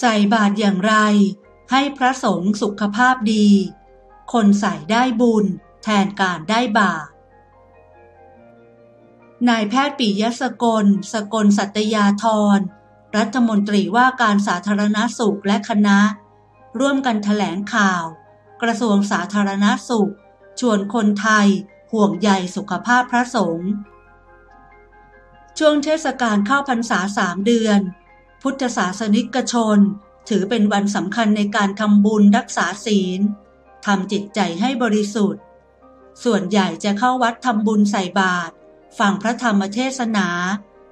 ใส่บาตรอย่างไร ให้พระสงฆ์สุขภาพดี คนใส่ได้บุญแทนการได้บาปนายแพทย์ปิยสกล สกลสัตยาธร รัฐมนตรีว่าการสาธารณสุขและคณะ ร่วมกันถแถลงข่าว กระทรวงสาธารณสุข ชวนคนไทย ห่วงใยสุขภาพพระสงฆ์ช่วงเทศกาลเข้าพรรษาสามเดือน พุทธศาสนิกชน ถือเป็นวันสำคัญในการทำบุญรักษาศีลทำจิตใจให้บริสุทธิ์ ส่วนใหญ่จะเข้าวัดทำบุญใส่บาตรฟังพระธรรมเทศนา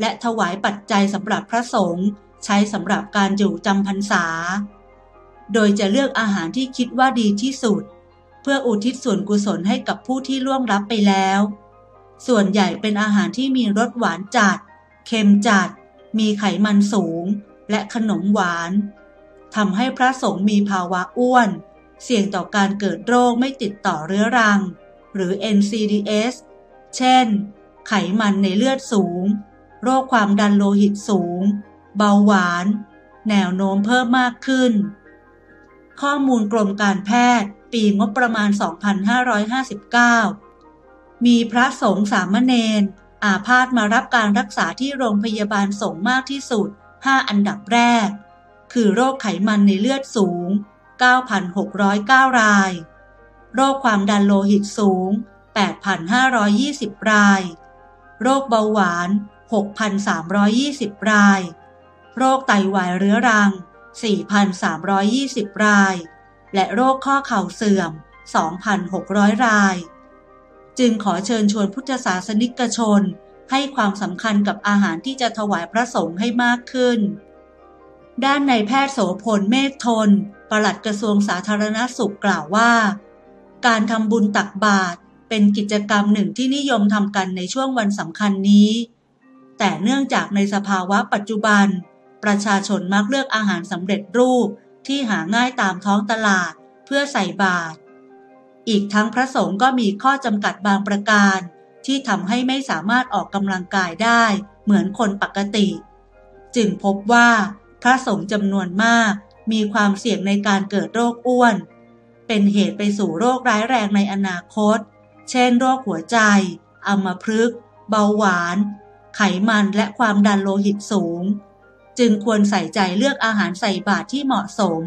และถวายปัจจัยสำหรับพระสงฆ์ใช้สำหรับการอยู่จำพรรษา โดยจะเลือกอาหารที่คิดว่าดีที่สุด เพื่ออุทิศส่วนกุศลให้กับผู้ที่ล่วงลับไปแล้ว ส่วนใหญ่เป็นอาหารที่มีรสหวานจัด เค็มจัด มีไขมันสูง และขนมหวานทำให้พระสงฆ์มีภาวะอ้วน เสี่ยงต่อการเกิดโรคไม่ติดต่อเรื้อรัง หรือ NCDs เช่น ไขมันในเลือดสูง โรคความดันโลหิตสูง เบาหวาน แนวโน้มเพิ่มมากขึ้น ข้อมูลกรมการแพทย์ ปีงบประมาณ 2559 มีพระสงฆ์สามเณร อาพาธมารับการรักษาที่โรงพยาบาลสงมากที่สุด 5 อันดับแรก คือโรคไขมันในเลือดสูง 9,609 ราย โรคความดันโลหิตสูง 8,520 ราย โรคเบาหวาน 6,320 ราย โรคไตวายเรื้อรัง 4,320 ราย และโรคข้อเข่าเสื่อม 2,600 ราย จึงขอเชิญชวนพุทธศาสนิกชน ให้ความสำคัญกับอาหารที่จะถวายพระสงฆ์ให้มากขึ้น ด้านในแพทย์โสพลเมฆทน ปลัดกระทรวงสาธารณสุขกล่าวว่า การทำบุญตักบาตรเป็นกิจกรรมหนึ่งที่นิยมทำกันในช่วงวันสำคัญนี้ แต่เนื่องจากในสภาวะปัจจุบัน ประชาชนมักเลือกอาหารสำเร็จรูปที่หาง่ายตามท้องตลาดเพื่อใส่บาตร อีกทั้งพระสงฆ์ก็มีข้อจำกัดบางประการ ที่ทำให้ไม่สามารถออกกำลังกายได้เหมือนคนปกติ จึงพบว่าพระสงฆ์จำนวนมากมีความเสี่ยงในการเกิดโรคอ้วน เป็นเหตุไปสู่โรคร้ายแรงในอนาคต เช่นโรคหัวใจ อัมพฤกษ์ เบาหวาน ไขมันและความดันโลหิตสูง จึงควรใส่ใจเลือกอาหารใส่บาตรที่เหมาะสม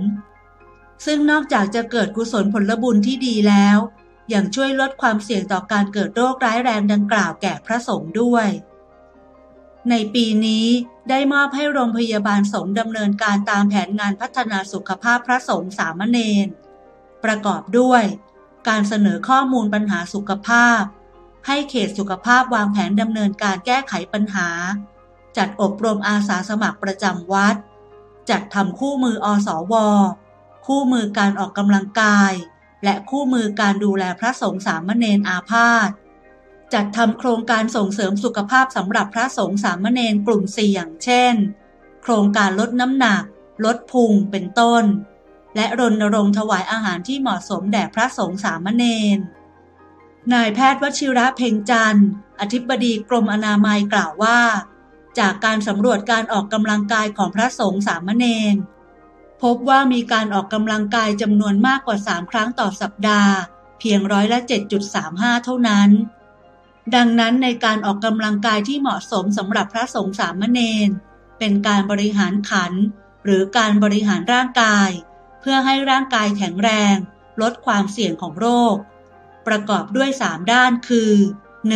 ซึ่งนอกจากจะเกิดกุศลผลบุญที่ดีแล้วยังช่วยลดความเสี่ยงต่อการเกิดโรคร้ายแรงดังกล่าวแก่พระสงฆ์ด้วย ในปีนี้ได้มอบให้โรงพยาบาลสงฆ์ดำเนินการตามแผนงานพัฒนาสุขภาพพระสงฆ์สามเณรประกอบด้วย การเสนอข้อมูลปัญหาสุขภาพ ให้เขตสุขภาพวางแผนดำเนินการแก้ไขปัญหา จัดอบรมอาสาสมัครประจำวัด จัดทำคู่มืออสว คู่มือการออกกำลังกาย และคู่มือการดูแลพระสงฆ์สามเณรอาพาธจัดทำโครงการส่งเสริมสุขภาพสำหรับพระสงฆ์สามเณรกลุ่มเสี่ยง เช่น โครงการลดน้ำหนัก ลดพุงเป็นต้น และรณรงค์ถวายอาหารที่เหมาะสมแด่พระสงฆ์สามเณรนายแพทย์วชิระเพ่งจันทร์ อธิบดีกรมอนามัยกล่าวว่า จากการสำรวจการออกกำลังกายของพระสงฆ์สามเณร พบว่ามีการออกกำลังกายจำนวนมากกว่า 3 ครั้งต่อสัปดาห์ เพียงร้อยละ 7.35 เท่านั้น ดังนั้นในการออกกำลังกายที่เหมาะสมสำหรับพระสงฆ์สามเณรเป็นการบริหารขัน หรือการบริหารร่างกาย เพื่อให้ร่างกายแข็งแรง ลดความเสี่ยงของโรค ประกอบด้วย 3 ด้านคือ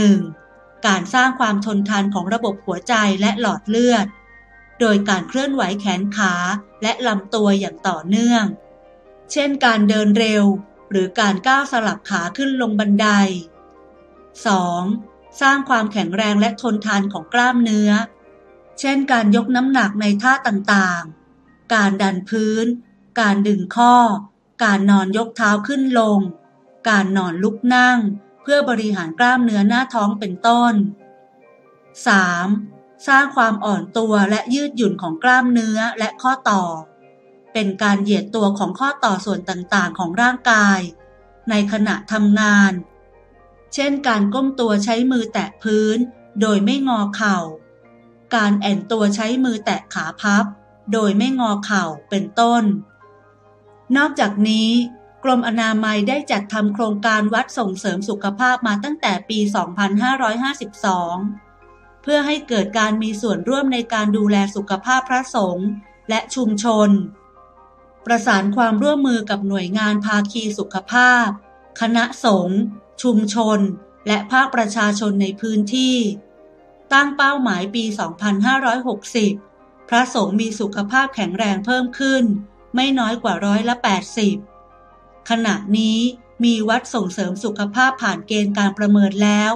1. การสร้างความทนทานของระบบหัวใจและหลอดเลือด โดยการเคลื่อนไหวแขนขาและลำตัวอย่างต่อเนื่อง เช่นการเดินเร็ว หรือการก้าวสลับขาขึ้นลงบันได 2. สร้างความแข็งแรงและทนทานของกล้ามเนื้อ เช่นการยกน้ำหนักในท่าต่างๆ การดันพื้น การดึงข้อ การนอนยกเท้าขึ้นลง การนอนลุกนั่ง เพื่อบริหารกล้ามเนื้อหน้าท้องเป็นต้น 3. สร้างความอ่อนตัวและยืดหยุ่นของกล้ามเนื้อและข้อต่อ เป็นการเหยียดตัวของข้อต่อส่วนต่างๆ ของร่างกาย ในขณะทำงาน เช่นการก้มตัวใช้มือแตะพื้น โดยไม่งอเข่า การแอนตัวใช้มือแตะขาพับ โดยไม่งอเข่าเป็นต้น นอกจากนี้กรมอนามัยได้จัดทำโครงการวัดส่งเสริมสุขภาพมาตั้งแต่ปี 2552 พื่อให้เกิดการมีส่วนร่วมในการดูแลสุขภาพพระสงฆ์และชุมชน ประสานความร่วมมือกับหน่วยงานภาคีสุขภาพ คณะสงฆ์ชุมชน และภาคประชาชนในพื้นที่ ตั้งเป้าหมายปี 2560 พระสงฆ์มีสุขภาพแข็งแรงเพิ่มขึ้น ไม่น้อยกว่าร้อยละ 80 ขณะนี้มีวัดส่งเสริมสุขภาพผ่านเกณฑ์การประเมินแล้ว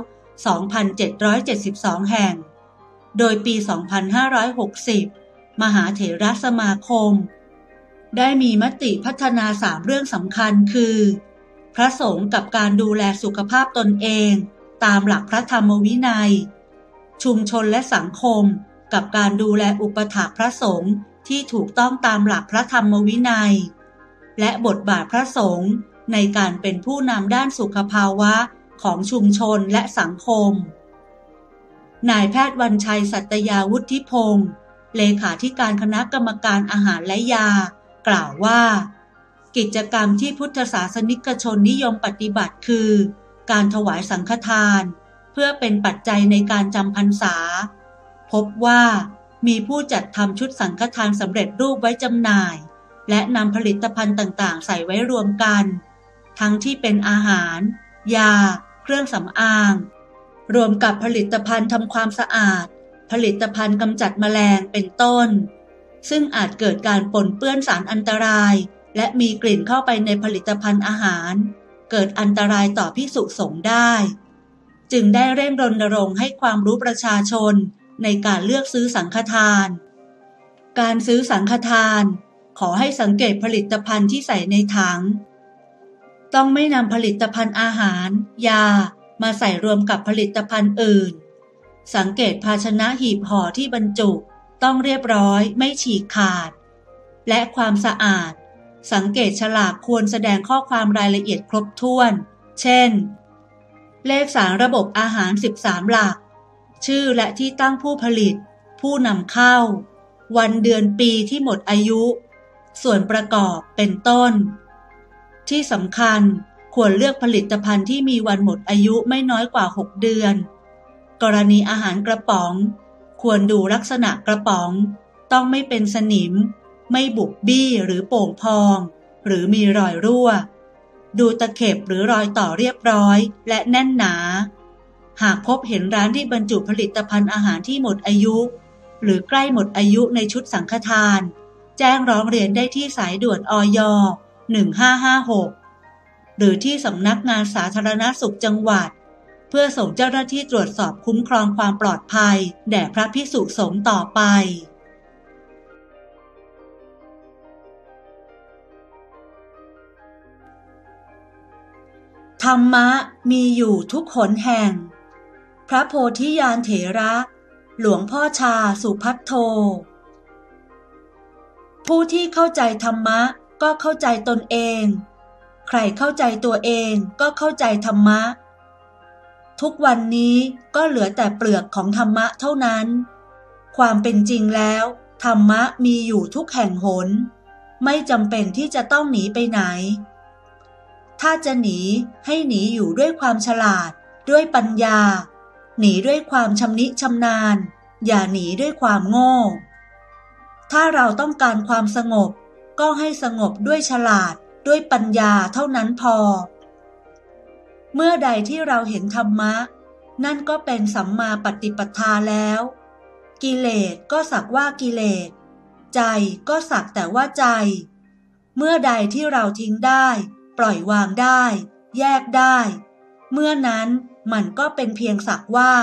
2,772 แห่ง โดยปี 2560 มหาเถรสมาคม ได้มีมติพัฒนาสามเรื่องสำคัญคือ พระสงฆ์กับการดูแลสุขภาพตนเอง ตามหลักพระธรรมวินัย ชุมชนและสังคม กับการดูแลอุปถากพระสงฆ์ที่ถูกต้องตามหลักพระธรรมวินัย และบทบาทพระสงฆ์ในการเป็นผู้นำด้านสุขภาวะ ของชุมชนและสังคม นายแพทย์วันชัยสัตยาวุฒิพงศ์เลขาธิการคณะกรรมการอาหารและยา กล่าวว่า กิจกรรมที่พุทธศาสนิกชนนิยมปฏิบัติคือ การถวายสังฆทาน เพื่อเป็นปัจจัยในการจำพรรษา พบว่ามีผู้จัดทำชุดสังฆทานสำเร็จรูปไว้จำหน่าย และนำผลิตภัณฑ์ต่างๆ ใส่ไว้รวมกัน ทั้งที่เป็นอาหาร ยา เครื่องสำอาง รวมกับผลิตภัณฑ์ทำความสะอาด ผลิตภัณฑ์กำจัดแมลงเป็นต้น ซึ่งอาจเกิดการปนเปื้อนสารอันตราย และมีกลิ่นเข้าไปในผลิตภัณฑ์อาหาร เกิดอันตรายต่อพิสุสงได้ จึงได้เร่งรณรงค์ให้ความรู้ประชาชนในการเลือกซื้อสังฆทาน การซื้อสังฆทาน ขอให้สังเกตผลิตภัณฑ์ที่ใส่ในถัง ต้องไม่นำผลิตภัณฑ์อาหาร ยา มาใส่รวมกับผลิตภัณฑ์อื่น สังเกตภาชนะหีบห่อที่บรรจุ ต้องเรียบร้อยไม่ฉีกขาด และความสะอาด สังเกตฉลากควรแสดงข้อความรายละเอียดครบถ้วน เช่น เลขสารระบบอาหาร 13 หลัก ชื่อและที่ตั้งผู้ผลิต ผู้นำเข้า วันเดือนปีที่หมดอายุ ส่วนประกอบเป็นต้น ที่สำคัญควรเลือกผลิตภัณฑ์ที่มีวันหมดอายุไม่น้อยกว่า 6 เดือน กรณีอาหารกระป๋อง ควรดูลักษณะกระป๋อง ต้องไม่เป็นสนิม ไม่บุบบี้หรือโป่งพอง หรือมีรอยรั่ว ดูตะเข็บหรือรอยต่อเรียบร้อยและแน่นหนา หากพบเห็นร้านที่บรรจุผลิตภัณฑ์อาหารที่หมดอายุ หรือใกล้หมดอายุในชุดสังฆทาน แจ้งร้องเรียนได้ที่สายด่วนอย 1556 หรือที่สำนักงานสาธารณสุขจังหวัด เพื่อส่งเจ้าหน้าที่ตรวจสอบคุ้มครองความปลอดภัย แด่พระพิสุสงฆ์ต่อไป ธรรมะมีอยู่ทุกหนแห่ง พระโพธิยานเถระ หลวงพ่อชาสุพัทโท ผู้ที่เข้าใจธรรมะ ก็เข้าใจตนเอง ใครเข้าใจตัวเองก็เข้าใจธรรมะ ทุกวันนี้ก็เหลือแต่เปลือกของธรรมะเท่านั้น ความเป็นจริงแล้ว ธรรมะมีอยู่ทุกแห่งหน ไม่จำเป็นที่จะต้องหนีไปไหน ถ้าจะหนีให้หนีอยู่ด้วยความฉลาด ด้วยปัญญา หนีด้วยความชำนิชำนาญ อย่าหนีด้วยความโง่ถ้าเราต้องการความสงบ ก็ให้สงบด้วยฉลาดด้วยปัญญาเท่านั้นพอ เมื่อใดที่เราเห็นธรรมะ นั่นก็เป็นสัมมาปฏิปทาแล้ว กิเลสก็สักว่ากิเลส ใจก็สักแต่ว่าใจ เมื่อใดที่เราทิ้งได้ ปล่อยวางได้ แยกได้ เมื่อนั้นมันก็เป็นเพียงสักว่า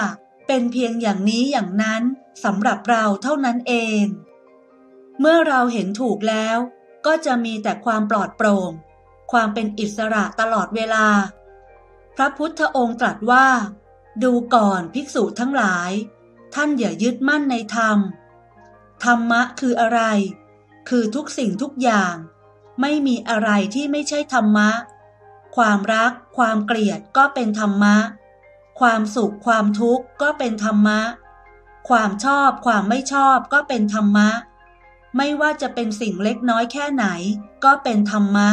เป็นเพียงอย่างนี้อย่างนั้นสำหรับเราเท่านั้นเอง เมื่อเราเห็นถูกแล้ว ก็จะมีแต่ความปลอดโปร่ง ความเป็นอิสระตลอดเวลา พระพุทธองค์ตรัสว่า ดูก่อนภิกษุทั้งหลาย ท่านอย่ายึดมั่นในธรรม ธรรมะคืออะไร คือทุกสิ่งทุกอย่าง ไม่มีอะไรที่ไม่ใช่ธรรมะ ความรัก ความเกลียดก็เป็นธรรมะ ความสุข ความทุกข์ก็เป็นธรรมะ ความชอบ ความไม่ชอบก็เป็นธรรมะ ไม่ว่าจะเป็นสิ่งเล็กน้อยแค่ไหน ก็เป็นธรรมะ